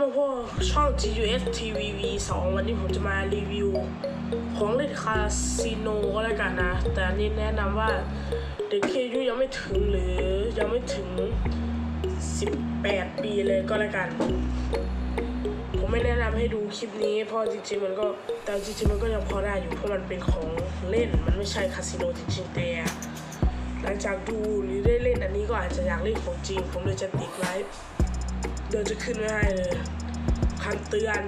พวกพวกช่อง GUS TVV 2 วันนี้ผมจะมารีวิว ของเล่นคาสิโนก็แล้วกันนะ แต่อันนี้แนะนำว่าเด็กที่อายุยังไม่ถึงหรือยังไม่ถึง 18 ปีเลยก็แล้วกัน ผมไม่แนะนำให้ดูคลิปนี้ เพราะจริงๆมันก็แต่จริงๆมันก็ยังพอได้อยู่เพราะมันเป็นของเล่นมันไม่ใช่คาสิโนจริงๆแต่หลังจากดูหรือได้เล่นอันนี้ก็อาจจะอยากเล่นของจริง ผมเลยจะติดไว้ เดี๋ยวจะขึ้นไว้ให้เลยคำเตือน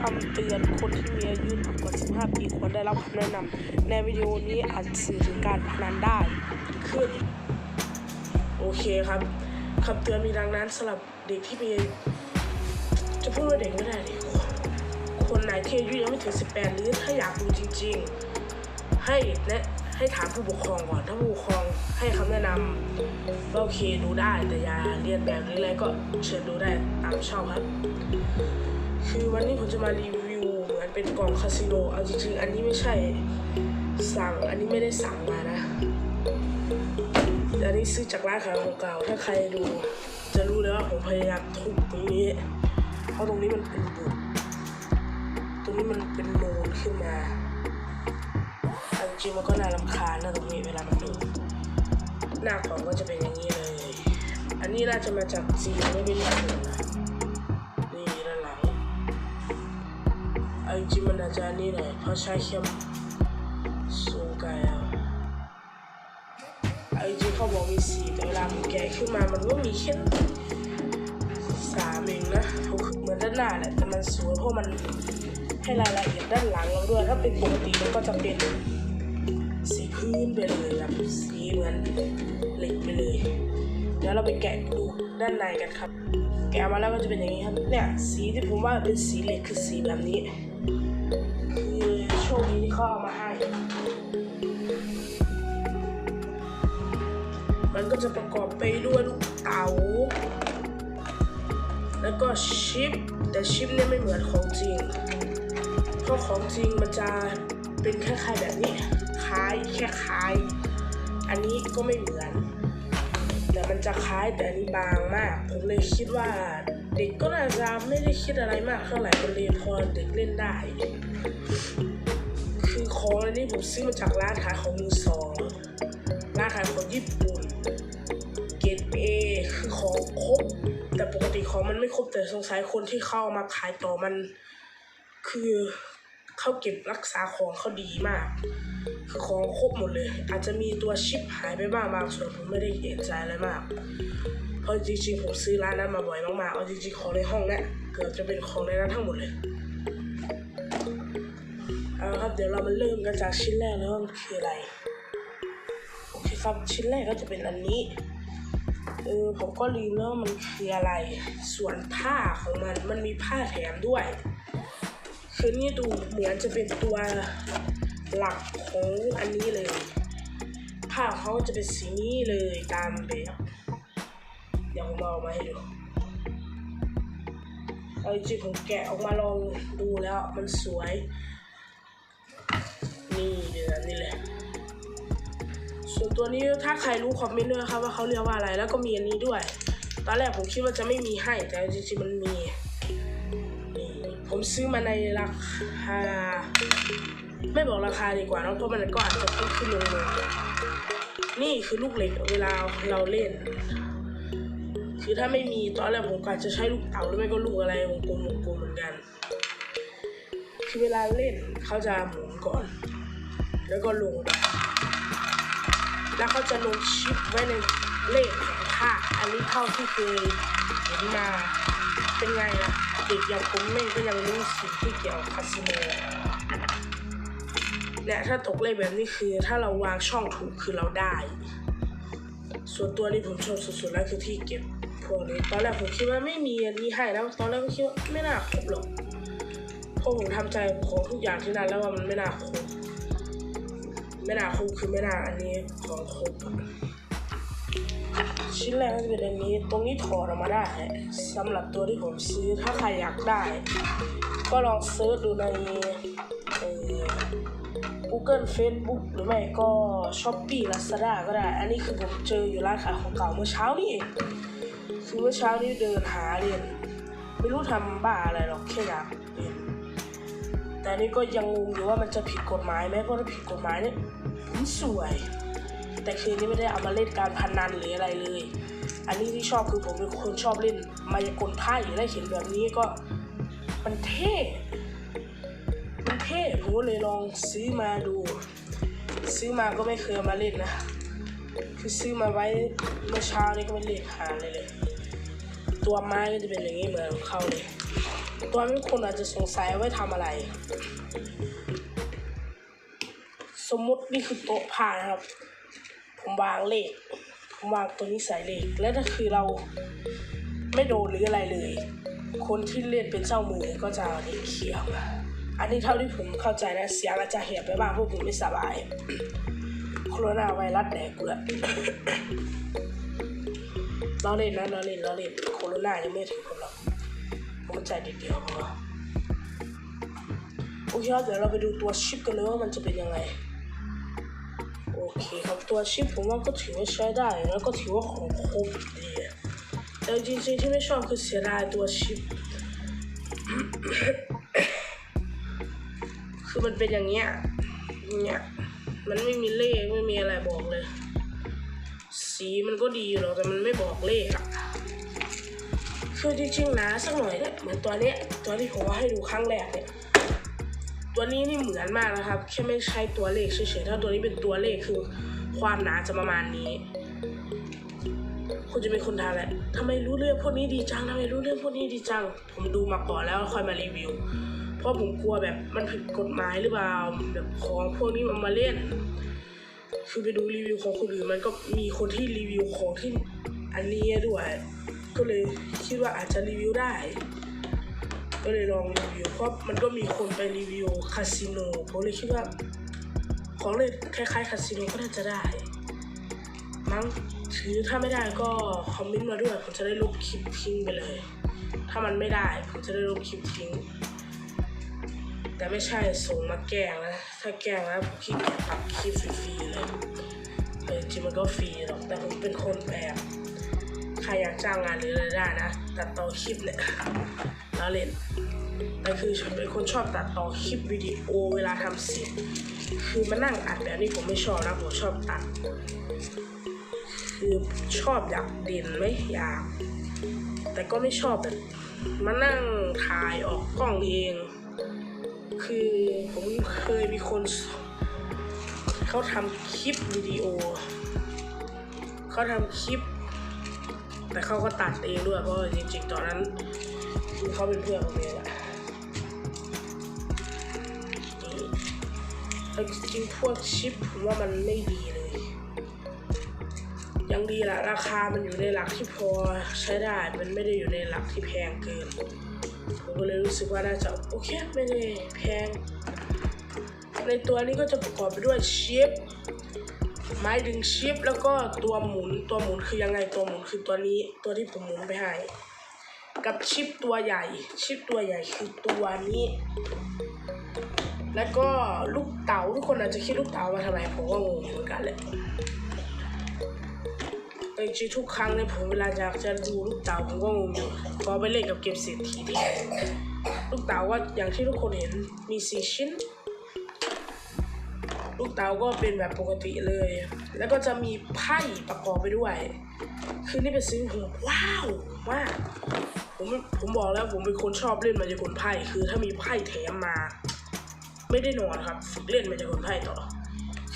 คำเตือนคนที่มีอายุต่ำกว่า 15 ปีควรได้รับคำแนะนำในวิดีโอนี้อาจสื่อถึงการพนันได้ขึ้น โอเคครับคำเตือนมีดังนั้นสำหรับเด็กที่มี จะพูดว่าเด็กไม่ได้ดิคนไหนที่อายุยังไม่ถึง 18 หรือถ้าอยากดูจริง ๆ ให้แนะ ให้ถามผู้ปกครองก่อน ถ้าผู้ปกครองให้คำแนะนำว่าโอเคดูได้แต่อย่าเรียนแบบหรืออะไรก็เชิญดูได้ตามชอบครับ คือวันนี้ผมจะมารีวิวเหมือนเป็นกล่องคาสิโนเอาจริงๆ อันนี้ไม่ใช่สั่งอันนี้ไม่ได้สั่งมานะอันนี้ซื้อจากร้านขายของเก่าถ้าใครดู จะรู้เลยว่าผมพยายามทุบตรงนี้ เพราะตรงนี้มันเป็นบุตรงนี้มันเป็นโนนขึ้นมา จริงมันก็น่ารำคาญนะตรงนี้เวลามันดูหน้ากล่องก็จะเป็นอย่างนี้เลย อันนี้น่าจะมาจากจีไม่เป็นญี่ปุ่นนะนี่ด้านหลังเอาจริงมันอาจจะนี่หน่อยเพราะใช้เข้มสูงไกลอะเอาจริงเขาบอกมีสีแต่เวลาผมแกะขึ้นมามันก็มีแค่สามเองนะเหมือนด้านหน้าแหละแต่มันสวยเพราะมันให้รายละเอียดด้านหลังเราด้วย ถ้าเป็นปกติมันก็จะเป็น พื้นไปเลยแบบสีเหมือนเหล็กไปเลย เดี๋ยวเราไปแกะดูด้านในกันครับ แกะมาแล้วก็จะเป็นอย่างนี้ครับเนี่ยสีที่ผมว่าเป็นสีเหล็กคือสีแบบนี้คือโชคดีที่เขาเอามาให้ มันก็จะประกอบไปด้วยลูกเต๋าแล้วก็ชิป แต่ชิปเนี่ยไม่เหมือนของจริงเพราะของจริงมันจะเป็นคล้ายๆแบบนี้ คล้ายแค่คล้าย อันนี้ก็ไม่เหมือน แต่มันจะคล้ายแต่อันนี้บางมาก ผมเลยคิดว่า เด็กก็น่าจะไม่ได้คิดอะไรมากเท่าไหร่มันเรียนพอเด็กเล่นได้ คือของอันนี้ผมซื้อมาจากร้านขายของมือสองร้านขายของญี่ปุ่นเกรดเอคือของครบ แต่ปกติของมันไม่ครบแต่สงสัยคนที่เข้ามาขายต่อมัน คือเขาเก็บรักษาของเขาดีมาก ของครบหมดเลย อาจจะมีตัวชิปหายไปบ้างบางส่วนผมไม่ได้เอะใจอะไรมาก เพราะจริงๆผมซื้อร้านนั้นมาบ่อยมากๆเอาจริงๆของในห้องเนี่ยเกือบจะเป็นของในนั้นทั้งหมดเลยเอาละครับเดี๋ยวเรามาเริ่มกันจากชิ้นแรกแล้วมันคืออะไรโอเคครับชิ้นแรกก็จะเป็นอันนี้เออผมก็ลืมแล้วมันคืออะไร ส่วนผ้าของมันมันมีผ้าแถมด้วย คือนี่ดูเหมือนจะเป็นตัว หลักของอันนี้เลยผ้าเขาจะเป็นสีนี้เลยตามแบบเดี๋ยวผมเอามาให้ดูเอาจริงผมแกะออกมาลองดูแล้วมันสวย นี่เดี๋ยวนี่เลยส่วนตัวนี้ถ้าใครรู้คอมเมนต์ด้วยครับว่าเขาเรียกว่าอะไรแล้วก็มีอันนี้ด้วย ตอนแรกผมคิดว่าจะไม่มีให้ แต่จริงๆมันมี ผมซื้อมาในราคา ไม่บอกราคาดีกว่าเนอะเพราะมันก็อาจจะขึ้นขึ้นลงลงนี่คือลูกเหล็กเวลาเราเล่น คือถ้าไม่มีตอนแรกผมก็อาจจะใช้ลูกเต๋าหรือไม่ก็ลูกอะไรวงกลมวงกลมเหมือนกัน คือเวลาเล่นเขาจะหมุนก่อน แล้วก็ลง แล้วเขาจะลงชิปไว้ในเลขของผ้าอันนี้เท่าที่เคยเห็นมาเป็นไงล่ะเด็กอย่างผมแม่งก็ยังรู้สิ่งที่เกี่ยวกับคาสิโน เนี่ยถ้าตกเลขแบบนี้คือ ถ้าเราวางช่องถูกคือเราได้ ส่วนตัวนี้ผมชอบสุดๆแล้วคือที่เก็บพวกนี้ตอนแรกผมคิดว่าไม่มีอันนี้ให้แล้วตอนแรกก็คิดว่าไม่น่าครบหรอกเพราะผมทำใจของทุกอย่างที่นั่นแล้วว่ามันไม่น่าครบไม่น่าครบคือไม่น่าอันนี้ของครบอะชิ้นแรกก็จะเป็นอันนี้ ตรงนี้ถอดออกมาได้สำหรับตัวที่ผมซื้อถ้าใครอยากได้ ก็ลองเซิร์ชดูในเออ Google Facebook หรือไม่ก็ Shopee Lazada ก็ได้ อันนี้คือผมเจออยู่ร้านขายของเก่าเมื่อเช้านี่เอง คือเมื่อเช้านี้เดินหาเรียน ไม่รู้ทำบ้าอะไรหรอกแค่อยากเรียนแต่นี่ก็ยังงงอยู่ว่ามันจะผิดกฎหมายไหมเพราะถ้าผิดกฎหมายเนี่ยผมสวย แต่คืนนี้ไม่ได้เอามาเล่นการพนันหรืออะไรเลย อันนี้ที่ชอบคือผมเป็นคนชอบเล่นมายากลไพ่ได้เห็นแบบนี้ก็มันเท่ ผมเลยลองซื้อมาดู ซื้อมาก็ไม่เคยมาเล่นนะ คือซื้อมาไว้เมื่อเช้านี้ก็ไม่เล่นหาเลยเลย ตัวไม้ก็จะเป็นอย่างนี้เหมือนเขาเลย ตัวนี้คนอาจจะสงสัยว่าไว้ทำอะไร สมมตินี่คือโต๊ะผ้านครับ ผมวางเลข ผมวางตัวนี้ใส่เลข และถ้าคือเราไม่โดนหรืออะไรเลย คนที่เล่นเป็นเจ้ามือก็จะเอาเด็กเขียวมา อันนี้เท่าที่ผมเข้าใจนะเสียงอาจจะแหบไปบ้างพราะผมไม่สบายโคโรนาไวรัสแดกกูละเราเล่นนะเราเล่นเราเล่นโคโรนายังไม่ถึงคนหรอกผมใจเดียวพอโอเคครับเดี๋ยวเราไปดูตัวชิปกันเลยว่ามันจะเป็นยังไงโอเคครับตัวชิปผมว่าก็ถือว่าใช้ได้แล้วก็ถือว่าของครบดีแต่จริงๆที่ไม่ชอบคือเสียดายตัวชิป มันเป็นอย่างเงี้ยเนี่ยมันไม่มีเลขไม่มีอะไรบอกเลย สีมันก็ดีอยู่หรอกแต่มันไม่บอกเลขอะคือจริงๆนะสักหน่อยเนี่ยเหมือนตัวเนี้ยตัวที่ผมว่าให้ดูครั้งแรกเนี่ยตัวนี้นี่เหมือนมากนะครับ แค่ไม่ใช่ตัวเลขเฉยๆถ้าตัวนี้เป็นตัวเลขคือ ความหนาจะประมาณนี้คุณจะเป็นคนทานแหละทำไมรู้เรื่องพวกนี้ดีจังทำไมรู้เรื่องพวกนี้ดีจัง ผมดูมาก่อนแล้วค่อยมารีวิว เพราะผมกลัวแบบมันผิดกฎหมายหรือเปล่าแบบของพวกนี้มันมาเล่น คือไปดูรีวิวของคนอื่นมันก็มีคนที่รีวิวของที่อันนี้ด้วย ก็เลยคิดว่าอาจจะรีวิวได้ ก็เลยลองรีวิวเพราะมันก็มีคนไปรีวิวคาสิโนผมเลยคิดว่าของเล่นคล้ายๆคาสิโนก็น่าจะได้ มั้งถือถ้าไม่ได้ก็คอมเมนต์มาด้วยผมจะได้ลบคลิปทิ้งไปเลย ถ้ามันไม่ได้ผมจะได้ลบคลิปทิ้ง แต่ไม่ใช่ส่งมาแกล้งนะ ถ้าแกล้งนะผมขี้เกียจตัดคลิปฟรีๆเลยแต่จริงมันก็ฟรีหรอก แต่ผมเป็นคนแบบใครอยากจ้างงานหรืออะไรได้นะ ตัดต่อคลิปเนี่ยแล้วเล่นแต่คือฉันเป็นคนชอบตัดต่อคลิปวิดีโอเวลาทำเสียงคือมานั่งอัดแบบนี้ผมไม่ชอบนะผมชอบตัด คือชอบอยากเด่นไหมอยาก แต่ก็ไม่ชอบแบบมานั่งถ่ายออกกล้องเอง คือผมเคยมีคนเขาทำคลิปวิดีโอ เขาทำคลิป แต่เขาก็ตัดเองด้วยเพราะจริงๆตอนนั้นเขาเป็นเพื่อนผมเองแหละแต่จริงพวกชิปผมว่ามันไม่ดีเลย ยังดีแหละราคามันอยู่ในหลักที่พอใช้ได้ มันไม่ได้อยู่ในหลักที่แพงเกิน ก็เลยรู้สึกว่าน่าจะโอเคไม่ได้แพง ในตัวนี้ก็จะประกอบไปด้วยชิปไม้ดึงชิปแล้วก็ตัวหมุนตัวหมุนคือยังไงตัวหมุนคือตัวนี้ตัวที่ผมหมุนไปให้กับชิปตัวใหญ่ ชิปตัวใหญ่คือตัวนี้ แล้วก็ลูกเต๋าทุกคนอาจจะคิดลูกเต๋ามาทำไมผมก็งงเหมือนกันแหละ แต่จริงๆทุกครั้งเนี่ยผมเวลาอยากจะดูลูกเต๋าผมก็งงอยู่พอไปเล่นกับเกมเศรษฐีที่ลูกเต๋าก็อย่างที่ทุกคนเห็นมีสี่ชิ้น ลูกเต๋าก็เป็นแบบปกติเลย แล้วก็จะมีไพ่ประกอบไปด้วย คือนี่เป็นสิ่งผมว้าวมากผมผมบอกแล้วผมเป็นคนชอบเล่นมายากลไพ่คือถ้ามีไพ่แถมมา ไม่ได้นอนครับฝึกเล่นมายากลไพ่ต่อ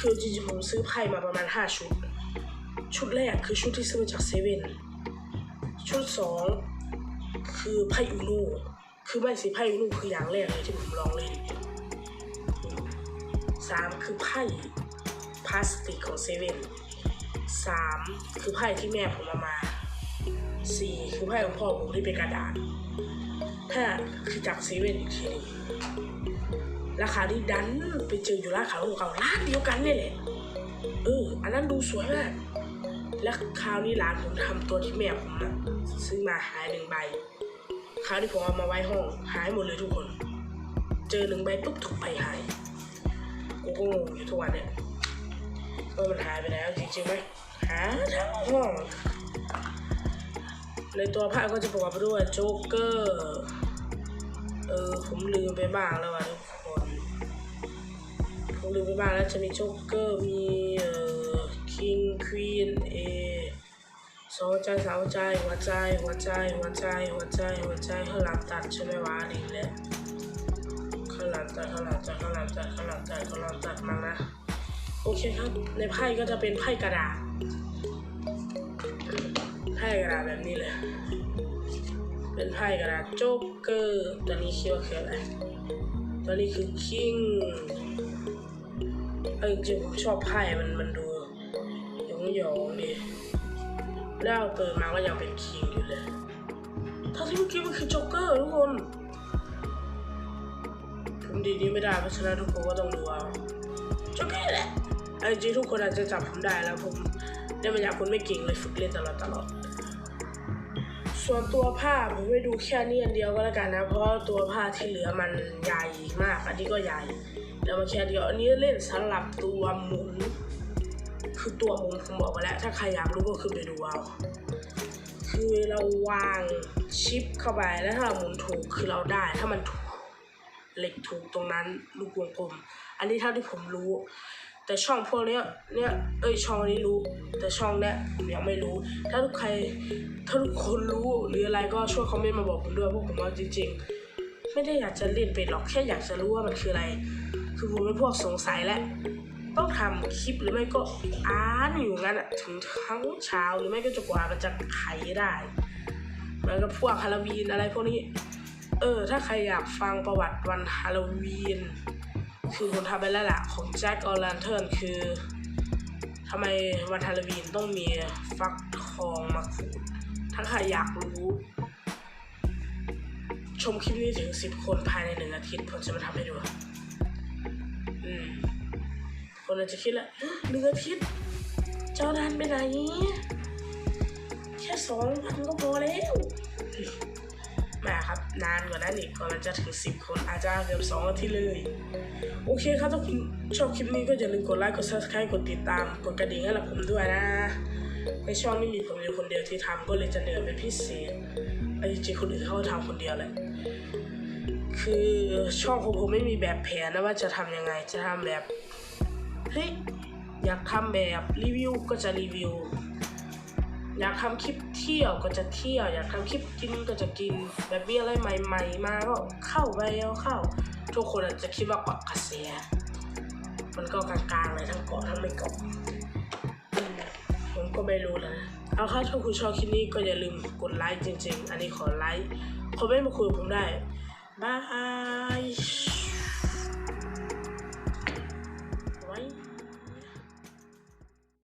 คือจริงๆผมซื้อไพ่มาประมาณ 5 ชุด ชุดแรกคือชุดที่ซื้อมาจากเซเว่นชุดสองคือไพ่อูนูคือไม่สิไพ่อูนูคืออย่างแรกเลยที่ผมลองเล่นสามคือไพ่พลาสติกของเซเว่นสามคือไพ่ที่แม่ผมเอามาสี่คือไพ่ของพ่อผมที่เป็นกระดาษห้าคือจากเซเว่นอีกทีนึงราคาที่ดันไปเจออยู่ร้านขายของเก่าร้านเดียวกันนี่แหละเอออันนั้นดูสวยมาก แล้วคราวนี้ร้านผมทำตัวที่แม่ผมนะซื้อมาหายหนึ่งใบ คราวที่ผมเอามาไว้ห้องหายหมดเลยทุกคน เจอหนึ่งใบปุ๊บถูกใบหายกูก็งงอยู่ทุกวันเนี่ยว่ามันหายไปแล้วจริงๆไหมหาทั้งห้องในตัวไพ่ก็จะประกอบไปด้วยโจ๊กเกอร์เออผมลืมไปบ้างแล้วว่ะทุกคนผมลืมไปบ้างแล้วจะมีโจ๊กเกอร์มีเออ คิงควีนเอสองหัวใจสาวใจหัวใจหัวใจหัวใจหัวใจหัวใจข้างหลังตัดใช่ไหมวะนี่แหละข้างหลังตัดข้างหลังตัดข้างหลังตัดข้างหลังตัดข้างหลังตัดมานะโอเคครับในไพ่ก็จะเป็นไพ่กระดาษไพ่กระดาษแบบนี้เลยเป็นไพ่กระดาษโจ๊กเกอร์ตัวนี้คิดว่าคืออะไรตัวนี้คือคิงเออจริงผมชอบไพ่มันมันดู ยองหยองๆดิแล้วเปิดมาก็ยังเป็นคิงอยู่เลยถ้าที่เมื่อกี้มันคือโจ๊กเกอร์ทุกคนผมดีนี้ไม่ได้เพราะฉะนั้นทุกคนก็ต้องดูเอาโจ๊กเกอร์แหละเอจริงทุกคนอาจจะจับผมได้แล้วผมได้มาจากคนไม่เก่งเลยฝึกเล่นตลอดตลอด ส่วนตัวผ้าผมไม่ดูแค่นี้อันเดียวก็แล้วกันนะ เพราะตัวผ้าที่เหลือมันใหญ่มาก อันนี้ก็ใหญ่ แล้วมาแค่เดียวอันนี้เล่นสลับตัวหมุน คือตัวหมุนผมบอกไปแล้ว ถ้าใครอยากรู้ก็คือไปดูเอาคือเราวางชิปเข้าไปแล้วถ้าเราหมุนถูกคือเราได้ ถ้ามันถูกเหล็กถูกตรงนั้นลูกวงกลม อันนี้เท่าที่ผมรู้ แต่ช่องพวกเนี้ยเนี่ยเอ้ยช่องนี้รู้ แต่ช่องเนี้ยผมยังไม่รู้ ถ้าทุกใครถ้าทุกคนรู้หรืออะไรก็ช่วยคอมเมนต์มาบอกผมด้วยเพราะผมว่าจริง ๆ ไม่ได้อยากจะเล่นเป็นหรอกแค่อยากจะรู้ว่ามันคืออะไร คือผมเป็นพวกสงสัยแหละ ต้องทำคลิปหรือไม่ก็อ่านอยู่งั้นอะถึงทั้งเช้าหรือไม่ก็จะกว่ามันจะไขได้เหมือนกับพวกฮาโลวีนอะไรพวกนี้ เออ ถ้าใครอยากฟังประวัติวันฮาโลวีน คือผมทำไปแล้วล่ะของแจ็คออลแลนเทิร์นคือทำไมวันฮาโลวีนต้องมีฟักทองมาขูดถ้าใครอยากรู้ ชมคลิปนี้ถึงสิบคนภายในหนึ่งอาทิตย์ผมจะมาทำให้ดู อืม คนอาจจะคิดละเนึ่งอาทิตย์เจ้านานไปไหน แค่สองวันก็พอแล้วมาครับนานกว่านั้นอีกกว่ามันจะถึงสิบคนอาจจะเกือบสองอาทิตย์เลย โอเคครับถ้าคุณชอบคลิปนี้ก็อย่าลืมกดไลค์กด subscribe กดติดตาม กดกระดิ่งให้กับผมด้วยนะในช่องนี้มีผมอยู่คนเดียวที่ทำก็เลยจะเหนื่อยเป็นพิเศษไอ้จริงคนอื่นเขาก็ทำคนเดียวแหละคือช่องของผมไม่มีแบบแผนนะว่าจะทำยังไงจะทำแบบ เฮ้ยอยากทำแบบรีวิวก็จะรีวิว อยากทำคลิปเที่ยวก็จะเที่ยว อยากทำคลิปกินก็จะกิน แบบมีอะไรใหม่ ๆ มาก็เข้าไปเอาเข้า ทุกคนอาจจะคิดว่าเกาะกระแสมันก็กลางๆเลยทั้งเกาะทั้งไม่เกาะผมก็ไม่รู้นะเอาค่ะถ้าคุณชอบคลิปนี้ก็อย่าลืมกดไลค์จริง ๆ อันนี้ขอไลค์คอมเมนต์มาคุยกับผมได้บาย